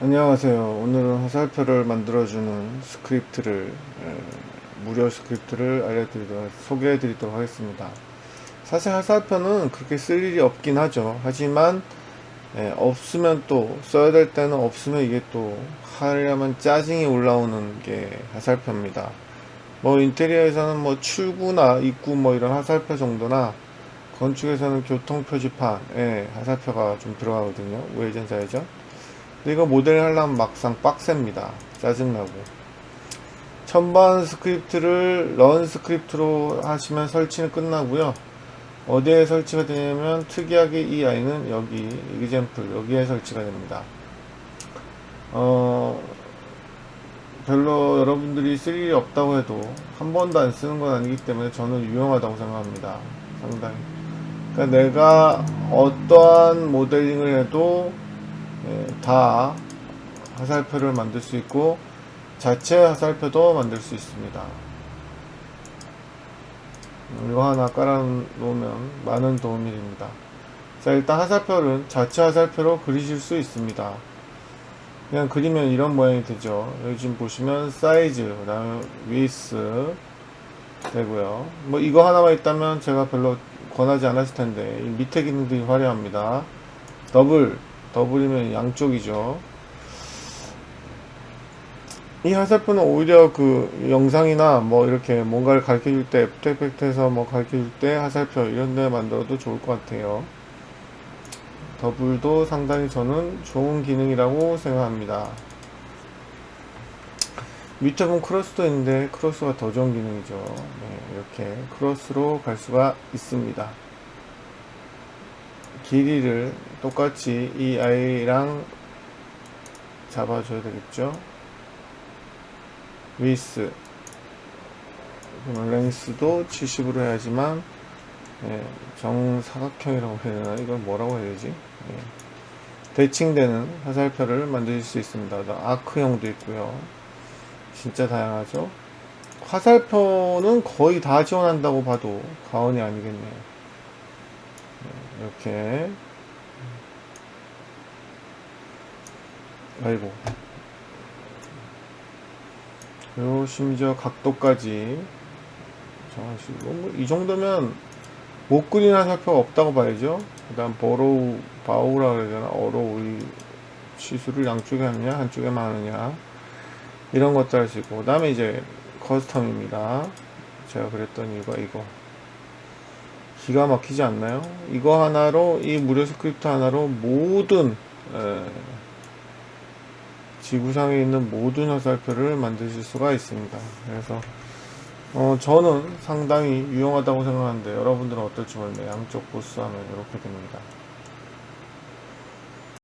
안녕하세요. 오늘은 화살표를 만들어주는 스크립트를 에, 무료 스크립트를 알려드리도록 소개해드리도록 하겠습니다. 사실 화살표는 그렇게 쓸 일이 없긴 하죠. 하지만 에, 없으면 또 써야 될 때는 없으면 이게 또 하려면 짜증이 올라오는 게 화살표입니다. 뭐 인테리어에서는 뭐 출구나 입구 뭐 이런 화살표 정도나 건축에서는 교통 표지판에 화살표가 좀 들어가거든요. 우회전 좌회전. 이거 모델 하려면 막상 빡셉니다. 짜증나고. 첨단 스크립트를 런 스크립트로 하시면 설치는 끝나고요. 어디에 설치가 되냐면 특이하게 이 아이는 여기 이그젠플 여기에 설치가 됩니다. 어 별로 여러분들이 쓸 일이 없다고 해도 한 번도 안 쓰는 건 아니기 때문에 저는 유용하다고 생각합니다. 상당히. 그러니까 내가 어떠한 모델링을 해도 예, 다 화살표를 만들 수 있고 자체 화살표도 만들 수 있습니다. 음, 이거 하나 깔아 놓으면 많은 도움이 됩니다. 자 일단 화살표는 자체 화살표로 그리실 수 있습니다. 그냥 그리면 이런 모양이 되죠. 여기 지금 보시면 사이즈, 그 다음에 위스 되고요. 뭐 이거 하나만 있다면 제가 별로 권하지 않았을 텐데 이 밑에 기능들이 화려합니다. 더블 더블이면 양쪽이죠. 이 화살표는 오히려 그 영상이나 뭐 이렇게 뭔가를 가르쳐 줄 때, 애프터 이펙트에서 뭐 가르쳐 줄때 화살표 이런 데 만들어도 좋을 것 같아요. 더블도 상당히 저는 좋은 기능이라고 생각합니다. 보면 크로스도 있는데 크로스가 더 좋은 기능이죠. 네, 이렇게 크로스로 갈 수가 있습니다. 길이를 똑같이 이 아이랑 잡아줘야 되겠죠. 위스 랭스도 70으로 해야지만 예, 정사각형이라고 해야 되나? 이걸 뭐라고 해야 되지? 예. 대칭되는 화살표를 만드실 수 있습니다. 아크형도 있고요. 진짜 다양하죠? 화살표는 거의 다 지원한다고 봐도 과언이 아니겠네요. 예, 이렇게. 아이고. 그리고 심지어 각도까지. 정하시고 뭐이 정도면 못 그리는 화살표가 없다고 봐야죠. 그 다음 버로우 바우라 되나 어로우 이 치수를 양쪽에 하느냐 한쪽에만 하느냐. 이런 것도 할 수 있고. 그 다음에 이제 커스텀입니다. 제가 그랬던 이유가 이거 기가 막히지 않나요? 이거 하나로 이 무료 스크립트 하나로 모든 에, 지구상에 있는 모든 화살표를 만드실 수가 있습니다. 그래서 어, 저는 상당히 유용하다고 생각하는데 여러분들은 어떨지 모르겠네요. 양쪽 보스 하면 이렇게 됩니다.